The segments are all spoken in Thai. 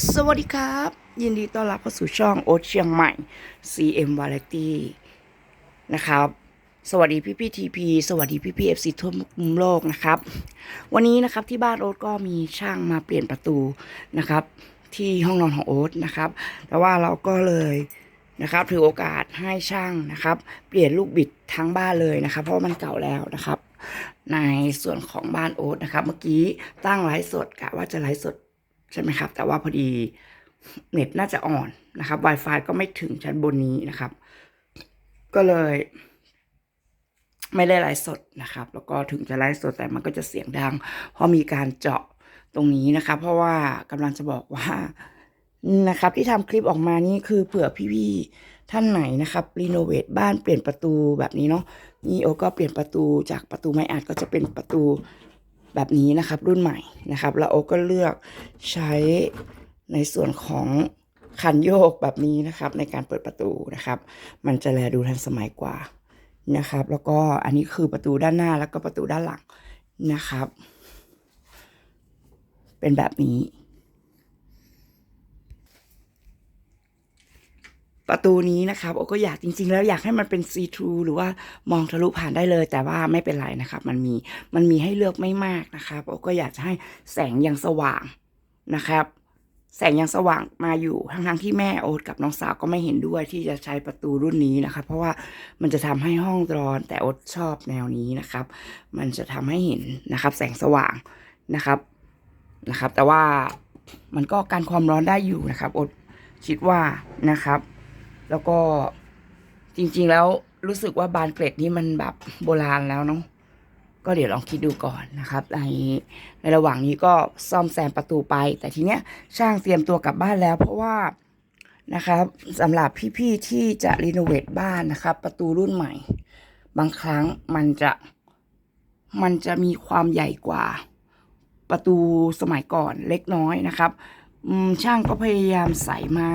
สวัสดีครับ ยินดีต้อนรับเข้าสู่ช่องโอ๊ตเชียงใหม่ CM Variety นะครับ สวัสดีพี่พี่ทีพีสวัสดีพี่พี่เอฟซีทั่วมุมโลกนะครับ วันนี้นะครับที่บ้านโอ๊ตก็มีช่างมาเปลี่ยนประตูนะครับ ที่ห้องนอนของโอ๊ตนะครับ แต่ว่าเราก็เลยนะครับถือโอกาสให้ช่างนะครับ เปลี่ยนลูกบิดทั้งบ้านเลยนะครับ เพราะมันเก่าแล้วนะครับ ในส่วนของบ้านโอ๊ตนะครับ เมื่อกี้ตั้งไลฟ์สดกะว่าจะไลฟ์สด ใช่ไหมครับ แต่ว่าพอดีเน็ตน่าจะอ่อนนะครับ Wi-Fi ก็ไม่ถึงชั้นบนนี้นะครับ ก็เลย ไม่ได้ไลฟ์สดนะครับ แล้วก็ถึงจะไลฟ์สดแต่มันก็จะเสียงดัง เพราะมีการเจาะตรงนี้นะครับเพราะว่ากำลังจะบอกว่านะครับ ที่ทำคลิปออกมานี่คือเผื่อพี่ๆท่านไหนนะครับรีโนเวทบ้านเปลี่ยนประตูแบบนี้เนาะนี่โอก็เปลี่ยนประตูจากประตูไม้อัดก็จะเป็นประตู แบบนี้นะครับรุ่นใหม่นะครับแล้วโอก็เลือกใช้ในส่วนของคันโยกแบบนี้นะครับ ในการเปิดประตูนะครับ มันจะแลดูทันสมัยกว่านะครับ แล้วก็อันนี้คือประตูด้านหน้าแล้วก็ประตูด้านหลังนะครับ เป็นแบบนี้ ประตูนี้นะครับโอก็อยากจริง ๆ แล้วอยากให้มันเป็นซีทรูหรือว่ามองทะลุผ่านได้เลย แต่ว่าไม่เป็นไรนะครับ มันมีมันมีให้เลือกไม่มากนะครับโอก็อยากจะให้แสงยังสว่างนะครับแสงยังสว่างมาอยู่ทั้งๆที่แม่โอ๊ตกับน้องสาวก็ไม่เห็นด้วยที่จะใช้ประตูรุ่นนี้นะครับเพราะว่ามันจะทำให้ห้องร้อน แต่โอ๊ตชอบแนวนี้นะครับ มันจะทำให้เห็นนะครับ แสงสว่างนะครับนะครับ แต่ว่ามันก็กันความร้อนได้อยู่นะครับโอ๊ตคิดว่านะครับ แล้วก็จริง ๆ แล้วรู้สึกว่าบานเกล็ดนี่มันแบบโบราณแล้วเนาะก็เดี๋ยวลองคิดดูก่อนนะครับในในระหว่างนี้ก็ซ่อมแซมประตูไป แต่ทีเนี้ยช่างเตรียมตัวกลับบ้านแล้วเพราะว่านะครับสำหรับพี่ๆที่จะรีโนเวทบ้านนะครับ ประตูรุ่นใหม่ บางครั้งมันจะมันจะมีความใหญ่กว่าประตูสมัยก่อนเล็กน้อยนะครับช่างก็พยายามใส่ไม้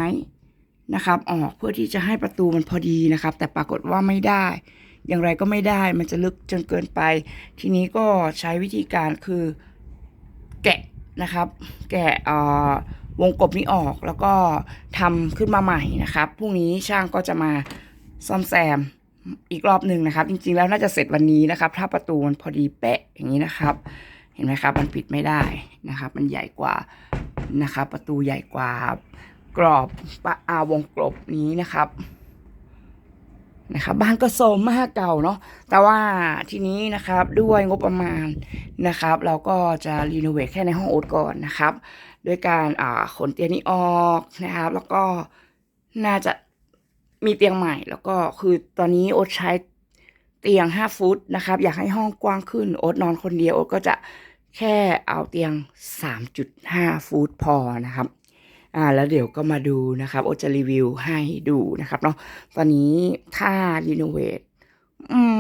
นะครับออกเพื่อที่จะให้ประตูมันพอดีนะครับ แต่ปรากฏว่าไม่ได้ อย่างไรก็ไม่ได้มันจะลึกจนเกินไป ทีนี้ก็ใช้วิธีการคือแกะนะครับ แกะวงกบนี้ออกแล้วก็ทำขึ้นมาใหม่นะครับพรุ่งนี้ช่างก็จะมาซ่อมแซมอีกรอบหนึ่งนะครับ จริงๆแล้วน่าจะเสร็จวันนี้นะครับ ถ้าประตูมันพอดีเป๊ะอย่างนี้นะครับ เห็นไหมครับ มันปิดไม่ได้นะครับ มันใหญ่กว่านะครับ ประตูใหญ่กว่า กรอบปะอาวงกลบนี้นะครับนะครับบ้านก็โซมมากเก่าเนาะแต่ว่าทีนี้นะครับด้วยงบประมาณนะครับ เราก็จะรีโนเวทแค่ในห้องโอ๊ตก่อนนะครับด้วยการอ่าขนเตียงนี้ออกนะครับ แล้วก็น่าจะมีเตียงใหม่ แล้วก็คือตอนนี้โอ๊ตใช้เตียง5ฟุตนะครับ อยากให้ห้องกว้างขึ้นโอ๊ตนอนคนเดียวโอ๊ตก็จะแค่เอาเตียง 3.5 ฟุตพอนะครับ อ่าแล้วเดี๋ยวก็มาดูนะครับโอจะรีวิวให้ดูนะครับเนาะตอนนี้ถ้ารีโนเวท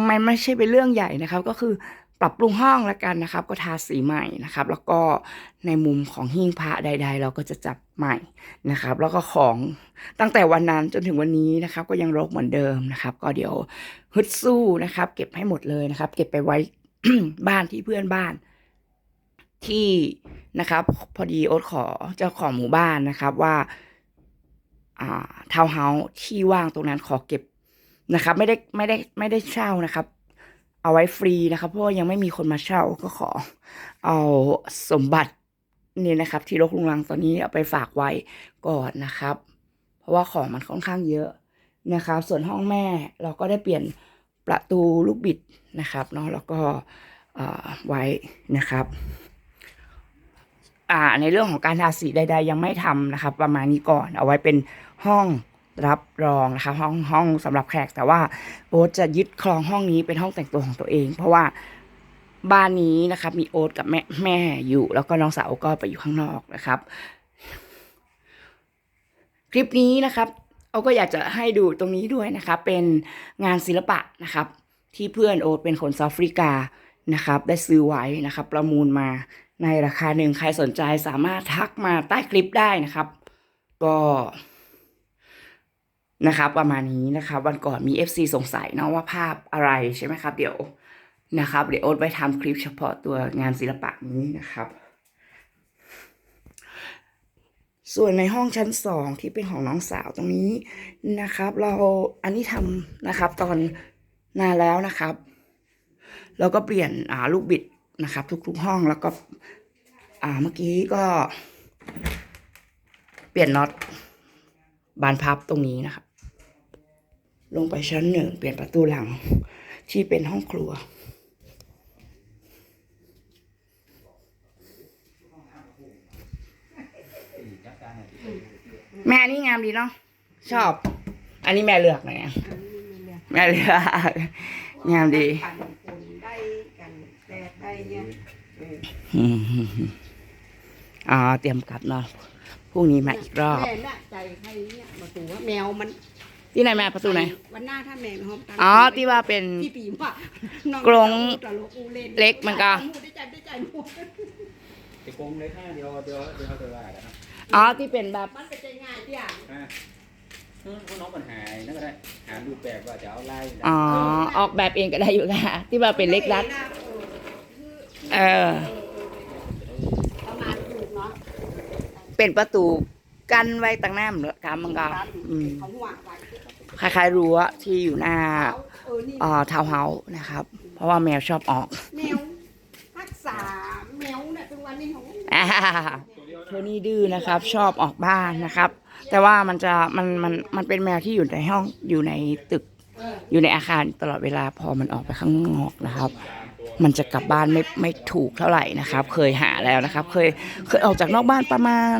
มันไม่ใช่เป็นเรื่องใหญ่นะครับ ก็คือปรับปรุงห้องแล้วกันนะครับ ก็ทาสีใหม่นะครับ แล้วก็ในมุมของหิ้งพระใด ๆ เราก็จะจัดใหม่นะครับ แล้วก็ของตั้งแต่วันนั้นจนถึงวันนี้นะครับ ก็ยังรกเหมือนเดิมนะครับ ก็เดี๋ยวฮึดสู้นะครับ เก็บให้หมดเลยนะครับ เก็บไปไว้บ้านที่เพื่อนบ้าน ที่นะครับ พอดีโอ๊ตขอเจ้าของหมู่บ้านนะครับว่าทาวน์เฮาส์ที่ว่างตรงนั้นขอเก็บนะครับ ไม่ได้ไม่ได้ไม่ได้เช่านะครับ เอาไว้ฟรีนะครับ เพราะว่ายังไม่มีคนมาเช่าก็ขอ เอาสมบัตินี่นะครับ ที่รกรุงรังตอนนี้เอาไปฝากไว้ก่อนนะครับ เพราะว่าของมันค่อนข้างเยอะนะครับ ส่วนห้องแม่เราก็ได้เปลี่ยนประตูลูกบิดนะครับเนาะแล้วก็ไว้นะครับ อ่าในเรื่องของการทาสีใด ๆ ยังไม่ทำนะครับ ประมาณนี้ก่อนเอาไว้เป็นห้องรับรองนะครับห้องห้องสำหรับแขกแต่ว่าโอ๊ตจะยึดครองห้องนี้เป็นห้องแต่งตัวของตัวเอง เพราะว่าบ้านนี้นะครับ มีโอ๊ตกับแม่แม่อยู่ แล้วก็น้องสาวก็ไปอยู่ข้างนอกนะครับ คลิปนี้นะครับเอาก็อยากจะให้ดูตรงนี้ด้วยนะครับ เป็นงานศิลปะนะครับ ที่เพื่อนโอ๊ตเป็นคนซาฟริกา นะครับได้ซื้อไว้นะครับ ประมูลมาในราคาหนึ่งใครสนใจสามารถทักมาใต้คลิปได้นะครับ ก็นะครับประมาณนี้นะครับ วันก่อนมี FC สงสัยเนาะว่าภาพอะไรใช่ไหมครับ เดี๋ยวนะครับ เดี๋ยวโอ๊ตไปทำคลิปเฉพาะตัวงานศิลปะนี้นะครับ ส่วนในห้องชั้นสองที่เป็นของน้องสาวตรงนี้นะครับ เราอันนี้ทำนะครับ ตอนนานแล้วนะครับ แล้วก็เปลี่ยนอ่าลูกบิดนะครับ ทุกๆห้องแล้วก็ อ่าเมื่อกี้ก็ เปลี่ยนน็อตบานพับตรงนี้นะครับ ลงไปชั้นหนึ่งเปลี่ยนประตูหลังที่เป็นห้องครัว แม่อันนี่งามดีเนาะชอบ อันนี้แม่เลือกหน่อยอะแม่เลือกงามดี อออืมอ๋อเตรียมกลับเนาะพรุ่งนี้มาอีกรอบแม่น่ะใจใครเนี่ยมาตูว่าแมวมันที่ไหนแม่ประตูไหน วันหน้าถ้าแมวหอมตามอ๋อที่ว่าเป็นที่ปีว่าน้องกรงตะลุอูล่เล็กมันก็ได้ใจได้ใจหมดไอ้กงเลยค่ะเดี๋ยวเดี๋ยวเดี๋ยวเขาจะว่ากันนะอ๋อที่เป็นแบบมันเป็นใจง่ายเดี่ยอะเออเพราะน้องปัญหานั่นก็ได้หารูปแบบว่าจะเอาไล่อ๋อออกแบบเองก็ได้อยู่ค่ะ ที่ว่าเป็นเล็กรัด เออ ประมาณถูกเนาะเป็นประตูกันไว้ตั้งหน้าเหมือนกันมันก็อืมเขาหัวไว้คล้ายๆรั้วที่อยู่หน้าเขาเออนี่เอ่อทาวน์เฮาส์นะครับ เพราะว่าแมวชอบออกแมวรักษาแมวเนี่ยทุกวันนี้ของอ่าโทนี่ดื้อนะครับ ชอบออกบ้านนะครับ แต่ว่ามันจะมันมันมันเป็นแมวที่อยู่ในห้องอยู่ในตึกอยู่ในอาคารตลอดเวลาพอมันออกไปข้างนอกนะครับ มันจะกลับบ้านไม่ไม่ถูกเท่าไหร่นะครับ เคยหาแล้วนะครับ เคยเคยออกจากนอกบ้านประมาณ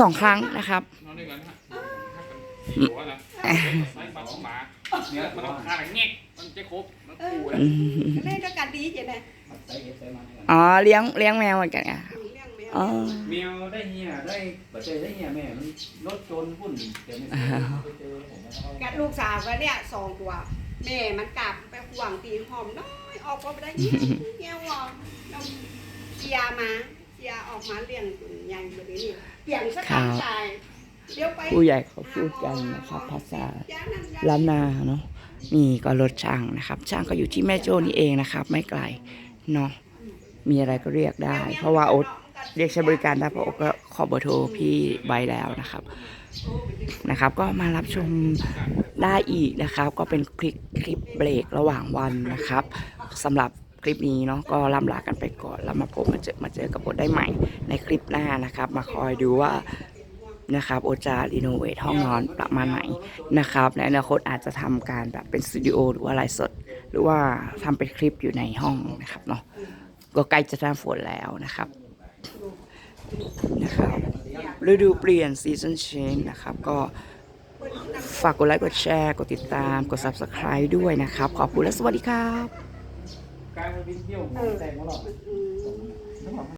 สองครั้งนะครับนอนด้วยกันฮะถ้าเป็นสี่หัวนะไม้ปลาของหมาเนี่ยมันต้องฆ่าอะไรเงี้ยมันจะครบมันขู่นะอืมเล่นด้วยกันดีเจนะใส่เอฟใส่มาให้กันอ๋อเลี้ยงเลี้ยงแมวเหมือนกันอะเรื่องแมวอ๋อเมียวได้เฮียได้ปัจจัยได้เฮียแม่มันรถจนหุ้นเดี๋ยวไม่ไปเจอผมแล้วเขากับลูกสาวก็เนี่ยสองตัว แม่มันกลับไปห่วงตีหอมน้อยออกมาไม่ได้เงี้ยเงี้ยวออกเราเชียร์มาเชียร์ออกมาเลี้ยงใหญ่แบบนี้เปลี่ยนสักคำใจเดี๋ยวไปผู้ใหญ่เขาพูดกันนะครับ ภาษาย่านั่นย่ล้านนาเนาะนี่ก็รถช่างนะครับ ช่างก็อยู่ที่แม่โจ้นี่เองนะครับ ไม่ไกลเนาะมีอะไรก็เรียกได้ เพราะว่าโอ๊ตเรียกใช้บริการได้เพราะโอ๊ตก็ ขอเบอร์โทรพี่ไว้แล้วนะครับนะครับ ก็มารับชมได้อีกนะครับ ก็เป็นคลิปคลิปเบรกระหว่างวันนะครับสำหรับคลิปนี้เนาะก็ล่ำลากันไปก่อนแล้วมาพบมาเจอมาเจอกับโอได้ใหม่ในคลิปหน้านะครับ มาคอยดูว่านะครับโอจะรีโนเวทห้องนอนประมาณไหนนะครับในอนาคตอาจจะทำการแบบเป็นสตูดิโอหรือว่าไลฟ์สด หรือว่าทำเป็นคลิปอยู่ในห้องนะครับเนาะก็ใกล้จะหน้าฝนแล้วนะครับ นะครับฤดูเปลี่ยนซีซันเชนนะครับ ก็ฝากกดไลค์กดแชร์กดติดตามกด Subscribe ด้วยนะครับ ขอบคุณและสวัสดีครับ กายมาเป็นเที่ยวใจของเรา